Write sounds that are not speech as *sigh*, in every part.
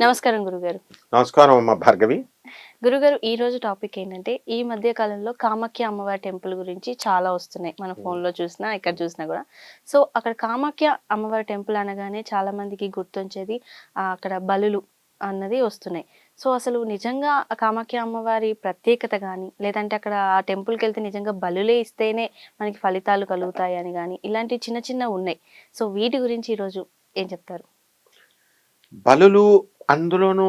నమస్కారం గురుగారు. నమస్కారం అమ్మ భార్గవి. గురుగారు ఈ రోజు టాపిక్ ఏంటంటే ఈ మధ్య కాలంలో కామాఖ్య అమ్మవారి టెంపుల్ గురించి చాలా వస్తున్నాయి. మన phone లో చూసినా ఎక్కడ చూసినా కూడా. సో అక్కడ కామాఖ్య అమ్మవారి టెంపుల్ అనగానే చాలా మందికి గుర్తొచ్చేది అక్కడ బలులు అన్నది వస్తున్నాయి. సో అసలు నిజంగా కామాఖ్య అమ్మవారి ప్రత్యేకత కానీ లేదంటే అక్కడ ఆ టెంపుల్కి వెళ్తే నిజంగా బలులే ఇస్తేనే మనకి ఫలితాలు కలుగుతాయి అని కానీ ఇలాంటి చిన్న చిన్న ఉన్నాయి. సో వీటి గురించి ఈరోజు ఏం చెప్తారు? బలులు అందులోనూ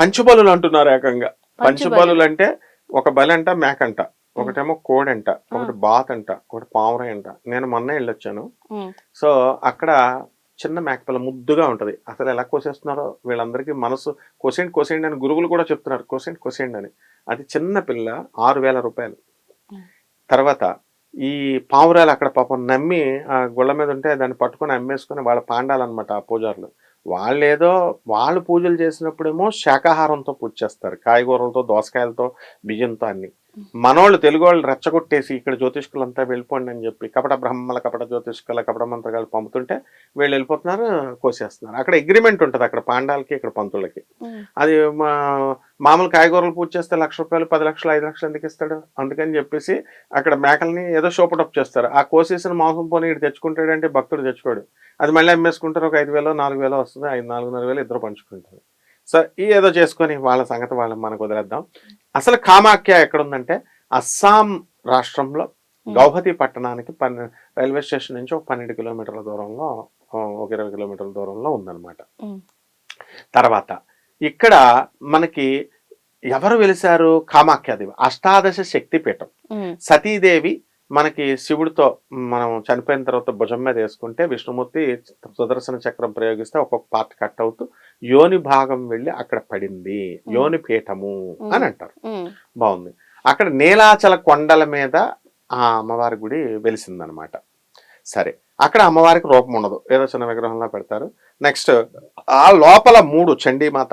పంచుబలులు అంటున్నారు ఏకంగా. పంచుబలులు అంటే ఒక బలి అంట మేకంట ఒకటేమో కోడంట ఒకటి బాత్ అంట ఒకటి పావురాయి అంట నేను మొన్న వెళ్ళొచ్చాను. సో అక్కడ చిన్న మేకపిల్ల ముద్దుగా ఉంటది. అసలు ఎలా కోసేస్తున్నారో వీళ్ళందరికీ మనసు కోసేయండి కోసేయండి అని గురువులు కూడా చెప్తున్నారు. కోసేయండి కోసేయండి అని. అది చిన్న పిల్ల ఆరు వేల రూపాయలు. తర్వాత ఈ పావురాలు అక్కడ పాపం నమ్మి ఆ గుళ్ళ మీద ఉంటే దాన్ని పట్టుకొని అమ్మేసుకొని వాళ్ళ పాండాలన్నమాట ఆ పూజారులు. వాళ్ళు ఏదో వాళ్ళు పూజలు చేసినప్పుడేమో శాకాహారంతో పూజ చేస్తారు. కాయగూరలతో దోసకాయలతో బియ్యంతో అన్ని. మనోళ్ళు తెలుగు వాళ్ళు రెచ్చగొట్టేసి ఇక్కడ జ్యోతిష్కులంతా వెళ్ళిపోండి అని చెప్పి కపట బ్రహ్మల కపట జ్యోతిష్కుల కపట మంత్రగాలు పంపుతుంటే వీళ్ళు వెళ్ళిపోతున్నారు కోసేస్తున్నారు. అక్కడ అగ్రిమెంట్ ఉంటుంది అక్కడ పాండాలకి ఇక్కడ పంతులకి. అది మా మామూలు కాయగూరలు పూజ చేస్తే లక్ష రూపాయలు పది లక్షలు ఐదు లక్షలు ఎందుకు ఇస్తాడు? అందుకని చెప్పేసి అక్కడ మేకల్ని ఏదో షోపటప్ చేస్తారు. ఆ కోసేసిన మాంసం పోనీ ఇటు తెచ్చుకుంటాడంటే భక్తుడు తెచ్చుకోడు. అది మళ్ళీ అమ్మేసుకుంటారు ఒక ఐదు వేలు నాలుగు వేలు వస్తుంది ఐదు నాలుగున్నర వేలు ఇద్దరు పంచుకుంటారు. సో ఈ ఏదో చేసుకొని వాళ్ళ సంగతి వాళ్ళని మనకు వదిలేద్దాం. అసలు కామాఖ్య ఎక్కడుందంటే అస్సాం రాష్ట్రంలో గౌహతి పట్టణానికి పన్నె రైల్వే స్టేషన్ నుంచి ఒక పన్నెండు కిలోమీటర్ల దూరంలో ఒక ఇరవై కిలోమీటర్ల దూరంలో ఉందన్నమాట. తర్వాత ఇక్కడ మనకి ఎవరు వెలిశారు? కామాఖ్యాదేవి అష్టాదశ శక్తి పీఠం సతీదేవి మనకి శివుడితో మనం చనిపోయిన తర్వాత భుజం మీద వేసుకుంటే విష్ణుమూర్తి సుదర్శన చక్రం ప్రయోగిస్తే ఒక్కొక్క పార్ట్ కట్ అవుతూ యోని భాగం వెళ్ళి అక్కడ పడింది. యోని పీఠము అని అంటారు. బాగుంది. అక్కడ నీలాచల కొండల మీద ఆ అమ్మవారి గుడి వెలిసిందనమాట. సరే అక్కడ అమ్మవారికి రూపం ఉండదు. ఏదో చిన్న విగ్రహంలో పెడతారు. నెక్స్ట్ ఆ లోపల మూడు చండీమాత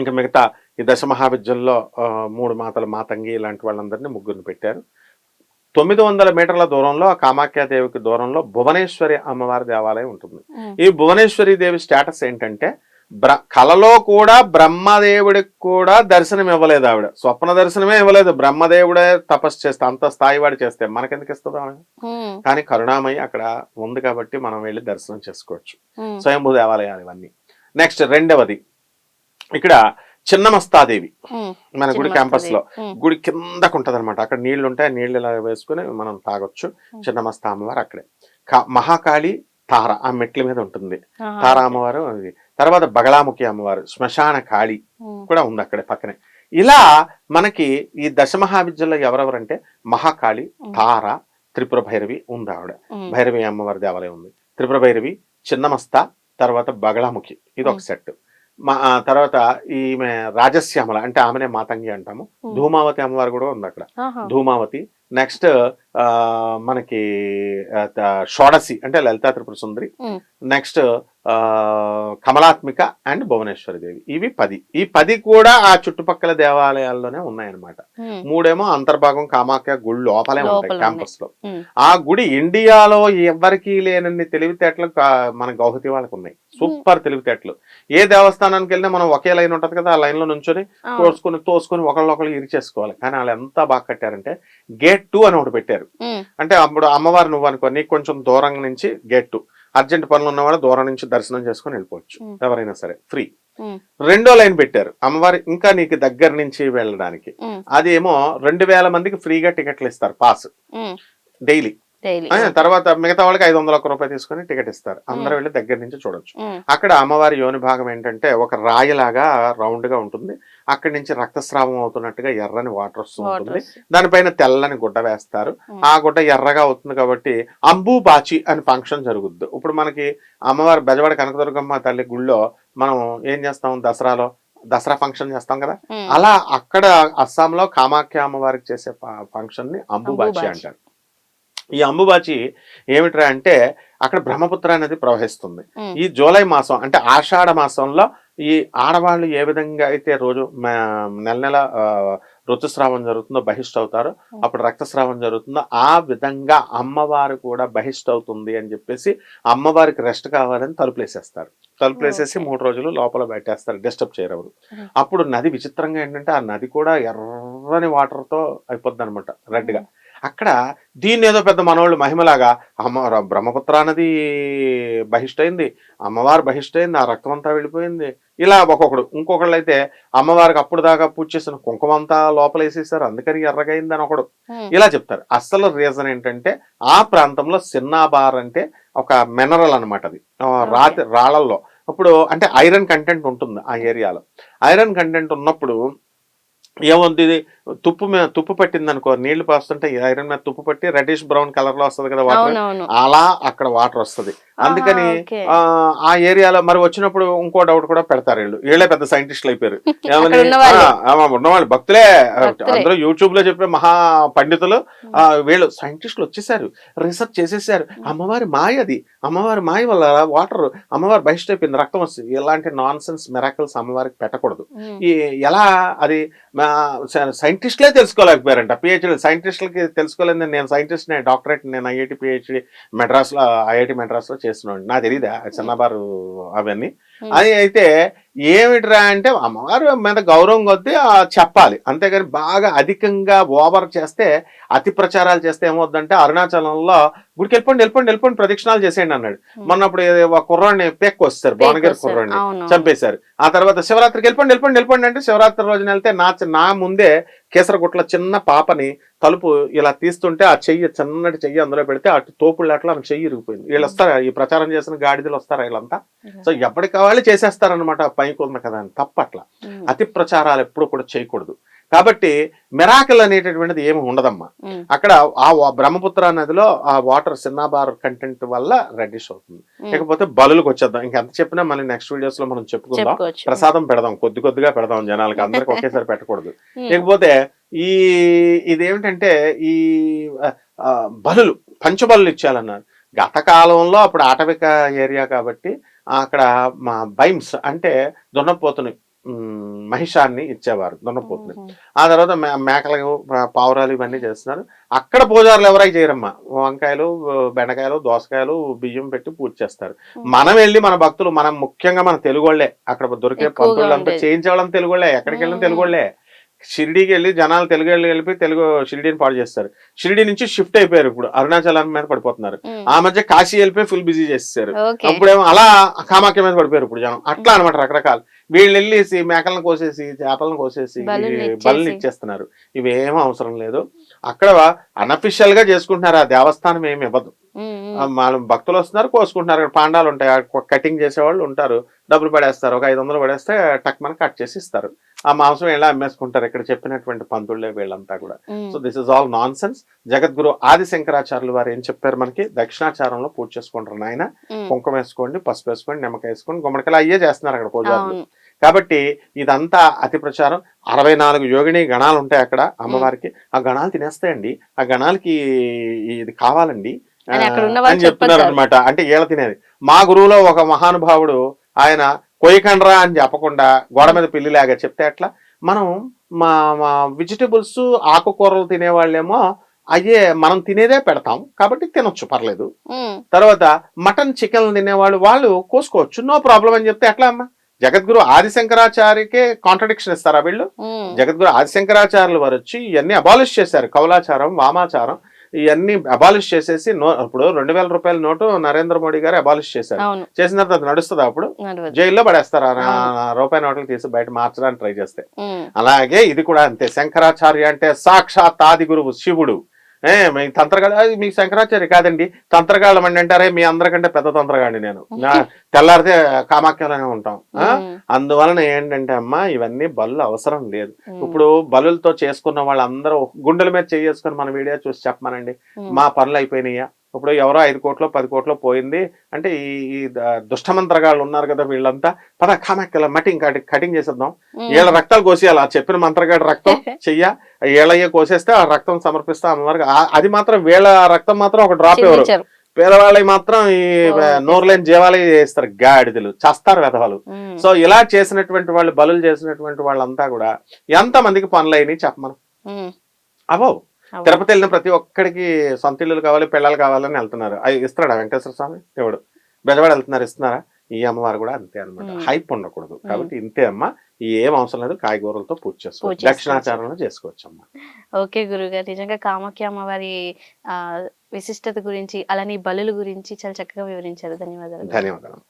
ఇంకా మిగతా ఈ దశ మహావిద్యల్లో ఆ, మూడు మాతలు మాతంగి ఇలాంటి వాళ్ళందరినీ ముగ్గురిని పెట్టారు. తొమ్మిది వందల మీటర్ల దూరంలో ఆ కామాఖ్యాదేవికి దూరంలో భువనేశ్వరి అమ్మవారి దేవాలయం ఉంటుంది. ఈ భువనేశ్వరి దేవి స్టేటస్ ఏంటంటే బ్ర కలలో కూడా బ్రహ్మదేవుడికి కూడా దర్శనం ఇవ్వలేదు ఆవిడ. స్వప్న దర్శనమే ఇవ్వలేదు. బ్రహ్మదేవుడే తపస్సు చేస్తే అంత స్థాయి వాడు చేస్తే మనకెందుకు ఇస్తుంది ఆవిడ? కానీ కరుణామయ్య అక్కడ ఉంది కాబట్టి మనం వెళ్ళి దర్శనం చేసుకోవచ్చు. స్వయంభూ దేవాలయాలు ఇవన్నీ. నెక్స్ట్ రెండవది. ఇక్కడ చిన్నమస్తాదేవి. మన గుడి. క్యాంపస్లో గుడి కిందకు ఉంటది అనమాట అక్కడ నీళ్ళు ఉంటాయి ఆ నీళ్ళు ఇలా వేసుకుని మనం తాగొచ్చు. చిన్నమస్త అమ్మవారు అక్కడే. మహాకాళి తార ఆ మెట్ల మీద ఉంటుంది. తారా అమ్మవారు తర్వాత బగలాముఖి అమ్మవారు శ్మశాన కాళి కూడా ఉంది అక్కడే పక్కనే. ఇలా మనకి ఈ దశ మహావిద్యలో ఎవరెవరంటే మహాకాళి. తార త్రిపుర భైరవి ఉంది ఆవిడ. భైరవి అమ్మవారి దేవాలయం ఉంది. త్రిపుర భైరవి చిన్నమస్త తర్వాత బగళాముఖి. ఇది ఒక సెట్ మా ఆ తర్వాత ఈమె రాజశ్యామల అంటే ఆమెనే మాతంగి అంటాము. ధూమావతి అమ్మవారు కూడా ఉంది అక్కడ. ధూమావతి. నెక్స్ట్ మనకి షోడసి అంటే లలితా త్రిపుర సుందరి. Next Kamalatmika and Bhuvaneshwari Devi. ఇవి పది. ఈ పది కూడా ఆ చుట్టుపక్కల దేవాలయాల్లోనే ఉన్నాయన్నమాట. మూడేమో అంతర్భాగం కామాఖ్య గుడి లోపలే ఉంటాయి. క్యాంపస్లో ఆ గుడి ఇండియాలో ఎవరికి లేనన్ని తెలివితేటలు మన గౌహతి వాళ్ళకి ఉన్నాయి. సూపర్ తెలివితేటలు. ఏ దేవస్థానానికి వెళ్ళినా మనం ఒకే లైన్ ఉంటది కదా ఆ లైన్లో నుంచొని ఆ, కోసుకొని తోసుకొని ఒకళ్ళొకళ్ళు ఇరిచేసుకోవాలి. కానీ వాళ్ళు ఎంత బాగా కట్టారంటే గేట్ టూ అని ఒకటి పెట్టారు. ఉమ్, అంటే అప్పుడు అమ్మవారు నువ్వు అనుకో నీకు కొంచెం దూరం నుంచి గేట్ టూ అర్జెంట్ పనులు ఉన్నవాళ్ళు దూరం నుంచి దర్శనం చేసుకొని వెళ్ళిపోవచ్చు. ఎవరైనా సరే ఫ్రీ. రెండో లైన్ పెట్టారు అమ్మవారి ఇంకా నీకు దగ్గర నుంచి వెళ్ళడానికి. ఉమ్, అది ఏమో రెండు వేల మందికి ఫ్రీగా టికెట్లు ఇస్తారు పాస్. డైలీ. తర్వాత మిగతా వాళ్ళకి ఐదు వందల ఒక్క రూపాయి తీసుకొని టికెట్ ఇస్తారు. అందరూ వెళ్ళి దగ్గర నుంచి చూడొచ్చు. ఉమ్, అక్కడ అమ్మవారి యోని భాగం ఏంటంటే ఒక రాయిలాగా రౌండ్గా ఉంటుంది. అక్కడి నుంచి రక్తస్రావం అవుతున్నట్టుగా ఎర్రని వాటర్ వస్తూ ఉంటుంది. వాటర్ దానిపైన తెల్లని గుడ్డ వేస్తారు. Hmm. ఆ గుడ్డ ఎర్రగా అవుతుంది కాబట్టి అంబు బాచి అని ఫంక్షన్ జరుగుద్ది. ఇప్పుడు మనకి అమ్మవారి బెజవాడ కనకదుర్గమ్మ తల్లి గుళ్ళో మనం ఏం చేస్తాం దసరాలో? దసరా ఫంక్షన్ చేస్తాం కదా? అలా అక్కడ అస్సాంలో కామాఖ్య అమ్మవారికి చేసే ఫంక్షన్ని అంబుబాచి. అంటారు. ఈ అంబుబాచి ఏమిట్రా అంటే అక్కడ బ్రహ్మపుత్ర అనేది ప్రవహిస్తుంది. ఈ జూలై మాసం అంటే ఆషాఢ మాసంలో ఈ ఆడవాళ్ళు ఏ విధంగా అయితే రోజు నెల నెల ఋతుస్రావం జరుగుతుందో బహిష్ట అవుతారో. అప్పుడు రక్తస్రావం జరుగుతుందో ఆ విధంగా అమ్మవారు కూడా బహిష్ట అవుతుంది అని చెప్పేసి అమ్మవారికి రెస్ట్ కావాలని తలుపులేసేస్తారు తలుపులేసేసి. మూడు రోజులు లోపల పెట్టేస్తారు డిస్టర్బ్ చేయరు. అప్పుడు నది విచిత్రంగా ఏంటంటే ఆ నది కూడా ఎర్రని వాటర్తో అయిపోద్ది అనమాట రెడ్గా అక్కడ దీన్ని ఏదో పెద్ద మనోళ్ళు మహిమలాగా అమ్మ బ్రహ్మపుత్ర నది బహిష్టైంది అమ్మవారు బహిష్టైంది ఆ రక్తం అంతా వెళ్ళిపోయింది. ఇలా ఒక్కొక్కడు ఇంకొకళ్ళు అయితే అమ్మవారికి అప్పుడు దాకా పూజ చేసిన కుంకుమ అంతా లోపల వేసేసారు అందుకని ఎర్రగైంది అని ఒకడు. ఇలా చెప్తారు. అసలు రీజన్ ఏంటంటే ఆ ప్రాంతంలో సిన్నాబార్ అంటే ఒక మినరల్ అనమాట అది. రాతి రాళ్ళల్లో. అప్పుడు అంటే ఐరన్ కంటెంట్ ఉంటుంది ఆ ఏరియాలో. ఐరన్ కంటెంట్ ఉన్నప్పుడు ఏముంది తుప్పు మీద తుప్పు పట్టింది అనుకో నీళ్ళు పోస్తుంటే ఈ ఐరన్ మీద తుప్పు పట్టి రెడ్డిష్ బ్రౌన్ కలర్లో వస్తుంది కదా వాటర్ అలా అక్కడ వాటర్ వస్తుంది. అందుకని. ఆ, ఏరియాలో మరి వచ్చినప్పుడు ఇంకో డౌట్ కూడా పెడతారు వీళ్ళు. వీళ్ళే పెద్ద సైంటిస్టులు అయిపోయారు. *laughs* ఉన్నవాళ్ళే. భక్తులే. అందరూ యూట్యూబ్లో చెప్పే మహా పండితులు. ఆ, వీళ్ళు సైంటిస్టులు వచ్చేసారు రీసెర్చ్ చేసేసారు. అమ్మవారి మాయ అది. అమ్మవారి మాయ వల్ల వాటర్ అమ్మవారి బహిష్ట అయిపోయింది రక్తం వస్తుంది. ఇలాంటి నాన్ సెన్స్ మెరాకిల్స్ అమ్మవారికి పెట్టకూడదు. ఈ ఎలా అది సైంటిస్టులే తెలుసుకోలేకపోయారంట. పిహెచ్డి సైంటిస్టులకి తెలుసుకోలేదు నేను సైంటిస్ట్ నేను డాక్టరేట్ నేను ఐఐటి పిహెచ్డి మెడ్రాస్లో ఐఐటి మెడ్రాస్లో చేస్తున్నాను నాకు తెలియదా చిన్నబారు అవన్నీ. Hmm. అది అయితే ఏమిట్రా అంటే అమ్మవారు మీద గౌరవం కొద్దీ చెప్పాలి అంతేగాని బాగా అధికంగా ఓవర్ చేస్తే అతి ప్రచారాలు చేస్తే ఏమవుద్దంటే అరుణాచలంలో గుడికి వెళ్ళిపోండి వెళ్ళిపోండి వెళ్ళిపోండి ప్రదక్షిణాలు చేసేయండి అన్నాడు Hmm. మొన్నప్పుడు ఒక కుర్రాడిని పెక్కు వస్తారు భువనగిరి అవును. చంపేశారు ఆ తర్వాత శివరాత్రికి వెళ్ళిపోండి వెళ్ళిపోండి వెళ్ళిపోండి అంటే శివరాత్రి రోజున వెళ్తే నా నా ముందే కేసరగుట్ల చిన్న పాపని తలుపు ఇలా తీస్తుంటే ఆ చెయ్యి చిన్నటి చెయ్యి అందులో పెడితే అటు తోపుళ్ళు అట్లా ఆమె చెయ్యి ఇరిగిపోయింది. వీళ్ళు వస్తారా? ఈ ప్రచారం చేసిన గాడిదలు వస్తారా వీళ్ళంతా? సో ఎప్పటికి కావాలి చేసేస్తారనమాట పైకి ఉంది కదా అని తప్పట్లా. అతి ప్రచారాలు ఎప్పుడు కూడా చేయకూడదు. కాబట్టి మెరాకిల్ అనేటటువంటిది ఏమి ఉండదమ్మా. అక్కడ ఆ బ్రహ్మపుత్ర నదిలో ఆ వాటర్ సిన్నాబార్ కంటెంట్ వల్ల రెడ్డిష్ అవుతుంది. ఉమ్. ఇకపోతే బలులకు వచ్చేద్దాం. ఇంకెంత చెప్పినా మళ్ళీ నెక్స్ట్ వీడియోస్లో మనం చెప్పుకుందాం. ప్రసాదం పెడదాం. కొద్ది కొద్దిగా పెడదాం జనాలకి. అందరికి ఒకేసారి *laughs* పెట్టకూడదు. ఉమ్. ఇకపోతే ఈ ఇదేమిటంటే ఈ బలులు పంచబలులు ఇచ్చాలన్నారు గత కాలంలో అప్పుడు ఆటవిక ఏరియా కాబట్టి అక్కడ మా బైమ్స్ అంటే దున్నపోతుని ఉమ్, మహిషాన్ని ఇచ్చేవారు దున్నపోతుని. ఆ తర్వాత మేకలు పావురాలు ఇవన్నీ చేస్తున్నారు. అక్కడ పూజారులు ఎవరైనా చేయరమ్మా? వంకాయలు బెండకాయలు దోసకాయలు బియ్యం పెట్టి పూజ చేస్తారు. మనం వెళ్ళి మన భక్తులు మనం ముఖ్యంగా మన తెలుగు వాళ్ళే అక్కడ దొరికే పంతులంతా. చేయించే వాళ్ళని తెలుగు వాళ్ళే ఎక్కడికి వెళ్ళిన మ్మ్. షిరిడీకి వెళ్ళి జనాలు తెలుగు వెళ్ళి వెళ్ళి తెలుగు షిరిడీని పాడు చేస్తారు. షిరిడీ నుంచి షిఫ్ట్ అయిపోయారు ఇప్పుడు. అరుణాచలం మీద పడిపోతున్నారు. ఆ మధ్య కాశీ వెళ్ళిపోయి ఫుల్ బిజీ చేసేసారు. ఓకే. అప్పుడేమో అలా కామాఖ్య మీద పడిపోయారు ఇప్పుడు జనం. అట్లా అనమాట రకరకాలు. వీళ్ళు వెళ్ళేసి మేకలను కోసేసి చేపలను కోసేసి. బలులు ఇచ్చేస్తున్నారు ఇవేం అవసరం లేదు. అక్కడ అనఫిషియల్గా చేసుకుంటున్నారు. ఆ దేవస్థానం ఏమి ఇవ్వదు. వాళ్ళు భక్తులు వస్తున్నారు కోసుకుంటున్నారు. పాండాలు ఉంటాయి. కటింగ్ చేసేవాళ్ళు ఉంటారు. డబ్బులు పడేస్తారు. ఒక ఐదు వందలు పడేస్తే టక్ మన కట్ చేసి ఇస్తారు. ఆ మాంసం ఎలా అమ్మేసుకుంటారు? ఇక్కడ చెప్పినటువంటి పంతుళ్ళే వీళ్ళంతా కూడా. So this is all nonsense Jagadguru Adi శంకరాచార్యులు వారు ఏం చెప్పారు మనకి? దక్షిణాచారంలో పూజ చేసుకుంటారు నాయన. కుంకుమ వేసుకోండి పసుపు వేసుకోండి నిమ్మకాయ వేసుకోండి గుమ్మడికాయలు అయ్యే చేస్తున్నారు అక్కడ పూజారులు. కాబట్టి ఇదంతా అతి ప్రచారం. అరవై నాలుగు యోగిని గణాలు ఉంటాయి అక్కడ అమ్మవారికి. ఆ గణాలు తినేస్తాయండి. ఆ గణాలకి ఇది కావాలండి. అని చెప్తున్నారు. అనమాట అంటే ఏళ్ళ తినేది. మా గురువులో ఒక మహానుభావుడు ఆయన కొయ్యకండ్రా అని చెప్పకుండా గోడ మీద పిల్లిలాగా చెప్తే ఎట్లా? మనం మా మా వెజిటబుల్స్ ఆకుకూరలు తినేవాళ్ళేమో అయ్యే మనం తినేదే పెడతాం కాబట్టి తినొచ్చు పర్లేదు. తర్వాత మటన్ చికెన్ తినేవాళ్ళు వాళ్ళు కోసుకోవచ్చు నో ప్రాబ్లం అని చెప్తే ఎట్లా అమ్మా? జగద్గురు ఆదిశంకరాచార్యకే కాంట్రడిక్షన్ ఇస్తారా వీళ్ళు. జగద్గురు ఆదిశంకరాచార్యులు వారు వచ్చి ఇవన్నీ అబాలిష్ చేశారు. కౌలాచారం వామాచారం. ఇవన్నీ అబాలిష్ చేసేసి ఇప్పుడు రెండు వేల రూపాయల నోటు నరేంద్ర మోడీ గారు అబాలిష్ చేశారు. చేసిన తర్వాత అది నడుస్తుందా అప్పుడు? జైల్లో పడేస్తారు? రూపాయి నోట్లు తీసి బయట మార్చడానికి ట్రై చేస్తే. అలాగే ఇది కూడా అంతే. శంకరాచార్య అంటే సాక్షాత్ ఆది గురువు శివుడు. ఏ మీ తంత్రగాడు అది మీ శంకరాచార్య కాదండి. తంత్రగాళ్ళం అండి అంటారే మీ అందరికంటే పెద్ద తంత్రగాడిని నేను. తెల్లారితే కామాఖ్యలోనే ఉంటాం. అందువలన ఏంటంటే అమ్మా ఇవన్నీ బలు అవసరం లేదు. ఇప్పుడు బలులతో చేసుకున్న వాళ్ళందరూ గుండెల మీద చేసుకొని మన వీడియో చూసి చెప్పమనండి. మా పనులు అయిపోయినాయా? ఇప్పుడు ఎవరో ఐదు కోట్లు పది కోట్లు పోయింది. అంటే ఈ దుష్టమంత్రగాళ్ళు ఉన్నారు కదా వీళ్ళంతా. పద కామాఖ్యల మటింగ్ కటింగ్ చేసేద్దాం. ఉమ్. వీళ్ళ రక్తాలు కోసేయాలి. ఆ చెప్పిన మంత్రగాడి రక్తం *laughs* చెయ్య. ఏళ్ళయ్య కోసేస్తే ఆ రక్తం సమర్పిస్తా అమ్మవారికి. ఆ- అది మాత్రం వీళ్ళ రక్తం మాత్రం ఒక డ్రాప్ ఎవరు. పేదవాళ్ళకి మాత్రం ఈ. నోరులేని జీవాలకి చేస్తారు గాడిదలు. చస్తారు వెధవాలు. సో ఇలా చేసినటువంటి వాళ్ళు బలులు చేసినటువంటి వాళ్ళంతా కూడా ఎంత మందికి పనులు అయినాయి చెప్పమను? అవో. తిరుపతి వెళ్ళిన ప్రతి ఒక్కడికి సొంత ఇల్లులు కావాలి పిల్లలు కావాలని వెళ్తున్నారు. అవి ఇస్తాడా వెంకటేశ్వర స్వామి? ఎవడు? బెజవాడ వెళ్తున్నారు ఇస్తున్నారా? ఈ అమ్మవారు కూడా అంతే అనమాట. హైప్ ఉండకూడదు. కాబట్టి ఇంతే అమ్మ. ఈ ఏం అవసరం లేదు కాయగూరలతో పూజ చేసుకోవచ్చు. దక్షిణాచారంలో చేసుకోవచ్చు. అమ్మ ఓకే గురుగారు. నిజంగా కామాఖ్య అమ్మవారి ఆ విశిష్టత గురించి అలానే ఈ బలుల గురించి చాలా చక్కగా వివరించారు. ధన్యవాదాలు. ధన్యవాదాలు.